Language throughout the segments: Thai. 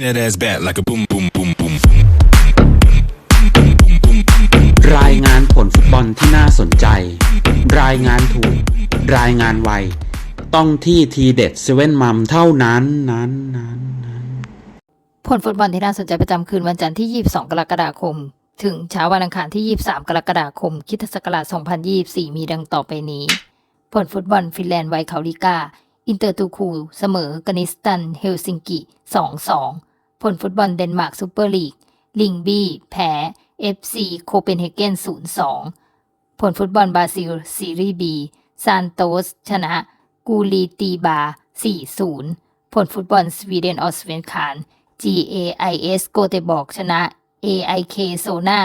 that ass back like a boom, boom, boom, boom, boom. รายงานผลฟุตบอลที่น่าสนใจ รายงานถูก รายงานไว ต้องที่ทีเด็ดเซเว่นมัมเท่านั้นนั้นนั้นนั้นผลฟุตบอลที่น่าสนใจประจำคืนวันจันทร์ที่ 22 กรกฎาคม ถึงเช้าวันอังคารที่ 23 กรกฎาคมคริดศักราช2024 มีดังต่อไปนี้ ผลฟุตบอลฟินแลนด์ไวคาลิกา อินเตอร์ตูคู เสมอกนิสตัน เฮลซิงกิ 2-2 ผลฟุตบอลเดนมาร์กซูเปอร์ลีก ลิงบี้ แพ้ FC โคเปนเฮเกน 0-2 ผลฟุตบอลบราซิล ซีรีส์ B ซานโตส ชนะ กูลีตีบา 4-0 ผลฟุตบอลสวีเดนออสเวนคาน GAIS โกเตบอกชนะ AIK โซนา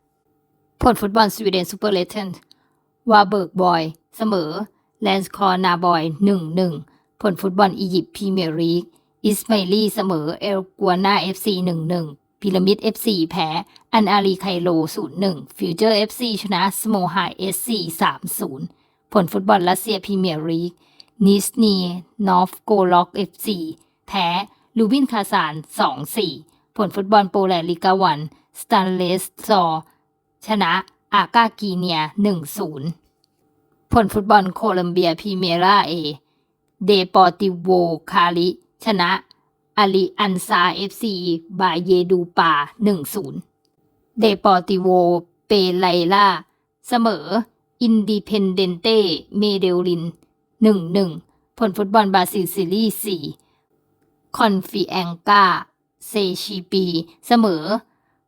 2-0 ผลฟุตบอลสวีเดนซูเปอร์เลเทนวาเบิร์กบอย เสมอ แลนส์คอร์นาบอย 1-1 ผลฟุตบอลอียิปต์พรีเมียร์ลีก อิสมาลีเสมอเอลกัวนาเอฟซี1-1พีระมิด FC แพ้ อันอารีไคโล0-1ฟิวเจอร์ FC ชนะสโมไฮเอสซี3-0ผลฟุตบอลรัสเซียพรีเมียร์ลีกนิสเนียนอฟโกล็อก FC แพ้ ลูบินคาซาน2-4ผลฟุตบอลโปแลนด์ลีกาวันสตาร์เลสซอร์ชนะอากากีเนีย1-0ผลฟุตบอลโคลัมเบียพรีเมียร่าเอเดปอร์ติโวคาลิ ชนะอาลีอันซาเอฟซีบาเยดูปา1-0เดปอร์ติโวเปไลล่า เสมอ อินดิเพนเดนเตเมเดลิน1-1ผลฟุตบอลบราซิลซีรีส์4คอนฟิแองกาเซชิปี เสมอ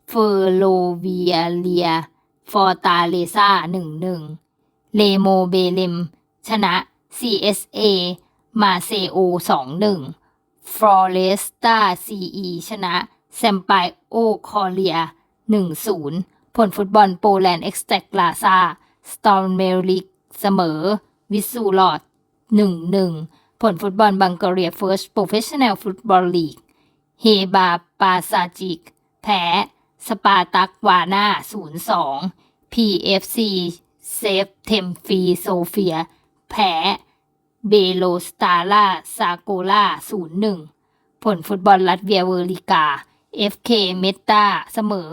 เฟอร์โลเวียเลีย ฟอร์ตาเลซา1-1เลโมเบเลมชนะ CSA มาเซโอ2-1 ฟลอเรสตาซีอีชนะแซมไปโอคอเลีย 1-0 ผลฟุตบอลโปแลนด์เอ็กซ์แตกลาซาสตอร์เมลิกเสมอ วิสูลอด 1-1 ผลฟุตบอลบังการีเฟิร์สโปรเฟชชั่นแนลฟุตบอลลีก เฮบาปาซาจิก แพ้ สปาตักวาน่า 0-2 PFC เซฟเทมฟีโซเฟีย แพ้ เบโลสตาล่าซาโกล่า0-1ผลฟุตบอลลัตเวียเวอร์ลิกา FK เมตาเสมอ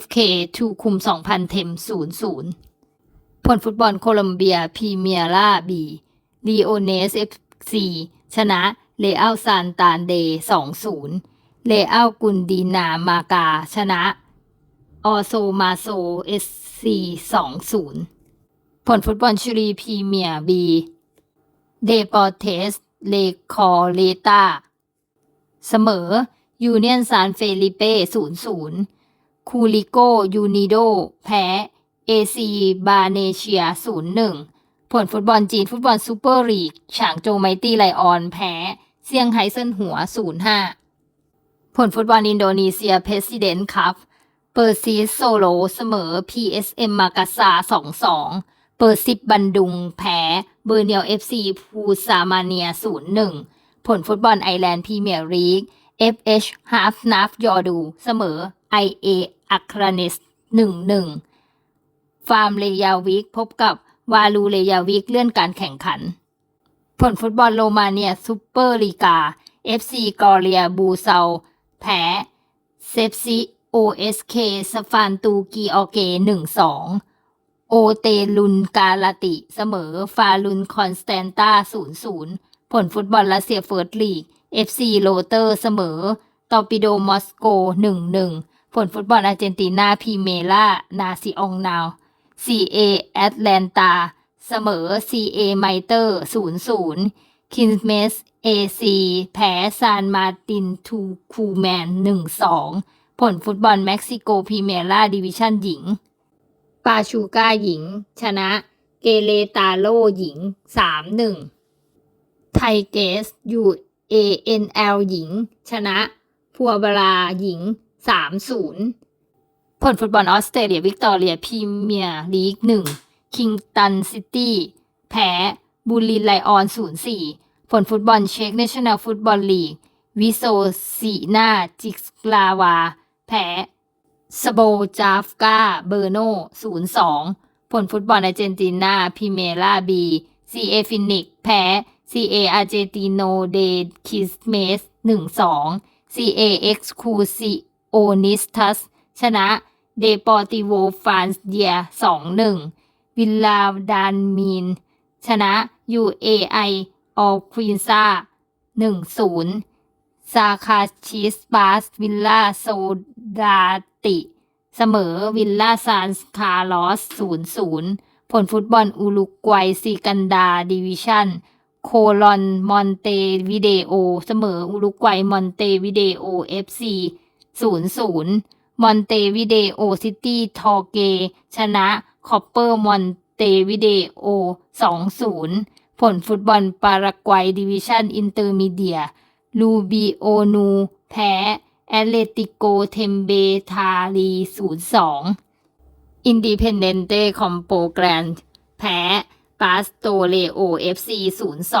FK ทูคุม 2,000 เทม 0-0 ผลฟุตบอลโคลัมเบียพรีเมียร่าบีลีโอเนสเอฟซีชนะเลอัลซานตานเดย์2-0 เลอัลกุนดีนามากา ชนะออโซมาโซเอสซี2-0 ผลฟุตบอลชิลีพรีเมียร์บี เดปอร์เทสเลคอเลตาเสมอ ยูเนียนซานเฟลิเป้0-0คูลิโกยูนิโด แพ้เอซีบาเนเชีย0-1ผลฟุตบอลจีน ฟุตบอลซูเปอร์ลีก ฉางโจไมตี้ไลออน แพ้เซี่ยงไฮเซินหัว0-5ผลฟุตบอลอินโดนีเซียเพรสิเดนต์คัพเปอร์ซีสโซโลเสมอ PSM มากาซา2-2 เปอร์ซิบบันดุง แพ้เบอร์เนียลเอฟซีพูซามาเนีย 0-1 ผลฟุตบอลไอแลนด์พรีเมียร์ลีก FH ฮาฟนาฟยอดู เสมอ IA อัคราเนส1-1 ฟาร์มเลยาวิก พบกับวาลูเลยาวิก เลื่อนการแข่งขัน ผลฟุตบอลโรมาเนียซูเปอร์ลีกา FC กอเรียบูเซา แพ้เซฟซิ OSK สฟานตูกีออเก 1-2 โอเตลุนกาลาติ เสมอ ฟาลุนคอนสแตนตา0-0 ผลฟุตบอลรัสเซียเฟิร์สลีก FC โรเตอร์เสมอ ตอร์ปิโดมอสโก 1-1 ผลฟุตบอลอาร์เจนตินาพีเมล่า นาซิองนาว CA แอตแลนตา เสมอ CA ไมเตอร์0-0 คินเมส AC แพ้ซานมาตินทูคูแมน 1-2 ผลฟุตบอลเม็กซิโกพรีเมียร่าดิวิชั่นหญิง ปาชูก้าหญิง ชนะ เกเรตาโลหญิง 3-1 ไทเกสยู ANL หญิง ชนะ พัวบราหญิง 3-0 ผลฟุตบอลออสเตรเลีย วิกตอเรียพรีเมียร์ลีก 1 คิงตันซิตี้ แพ้บูลินไลออน 0-4 ผลฟุตบอลเช็กเนชั่นแนลฟุตบอลลีก วิโซซีนาจิกลาวา แพ้ สโบจาฟกาเบอร์โน0-2 ผลฟุตบอลอาร์เจนตินาพรีเมล่าบี CA ฟินิกแพ้ CA ออาร์เจติโนเดคิสเมส1-2 CAX Crucionistas ชนะ Deportivo Francia 2-1 วิลลาดานมีน ชนะ UAI ออควีนซา1-0ซาคาชิสบาสวิลลาโซดา ติ เสมอวิลล่าซานคาร์ลอส 0-0 ผลฟุตบอลอุรุกวัยซีกันดาดิวิชั่น โคลอนมอนเตวิเดโอ เสมออุรุกวัยมอนเตวิเดโอเอฟซี0-0 มอนเตวิเดโอซิตี้ทอเก ชนะคอปเปอร์มอนเตวิเดโอ 2-0 ผลฟุตบอลปารากวัยดิวิชั่นอินเตอร์มีเดียลูบิโอนู แพ้ แอตเลติโกเทมเบทาลี0-2อินดิเพนเดนเต้คอมโปแกรนด์แพ้ปาสโตเลโอเอฟซี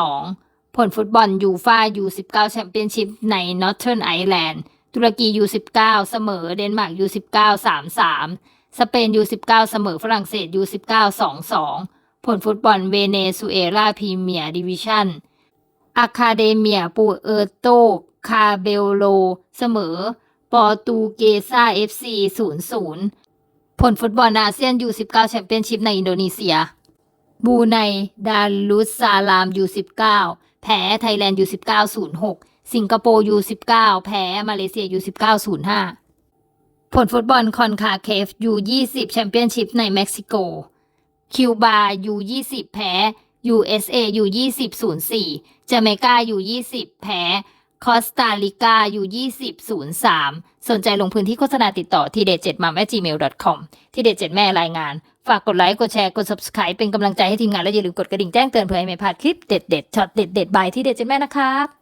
0-2ผลฟุตบอลยูฟ่ายู19แชมเปี้ยนชิพในนอร์ทเทิร์นไอแลนด์ตุรกียู19เสมอเดนมาร์กยู19 3-3สเปนยู19เสมอฝรั่งเศสยู19 2-2ผลฟุตบอลเวเนซุเอลาพรีเมียร์ดิวิชั่นอะคาเดเมียปูเออร์โต คาเบลโล เสมอ ปอร์ตูเกซาเอฟซี0-0ผลฟุตบอลอาเซียนยู19แชมเปี้ยนชิพในอินโดนีเซีย บูไนดารุสซาลามยู19แพ้ไทยแลนด์ยู19 06สิงคโปร์ยู19แพ้มาเลเซียยู19 05ผลฟุตบอลคอนคาเคฟยู20แชมเปี้ยนชิพในเม็กซิโก คิวบายู20แพ้ USA ยู20 04จาเมกายู20แพ้ คอสตาริกาอยู20 03 สนใจลงพื้นที่โฆษณาติดต่อที่เด็ด7 m ม m gmail com ที่เด็ดเจ็ดแม่รายงาน ฝากกดไลค์ กดแชร์ กด subscribe เป็นกำลังใจให้ทีมงานและอย่าลืมกดกระดิ่งแจ้งเตือนเพื่อให้ไม่พลาดคลิปเด็ดๆช็อตเด็ดๆบายที่เด็ดเจ็ดแม่นะครับ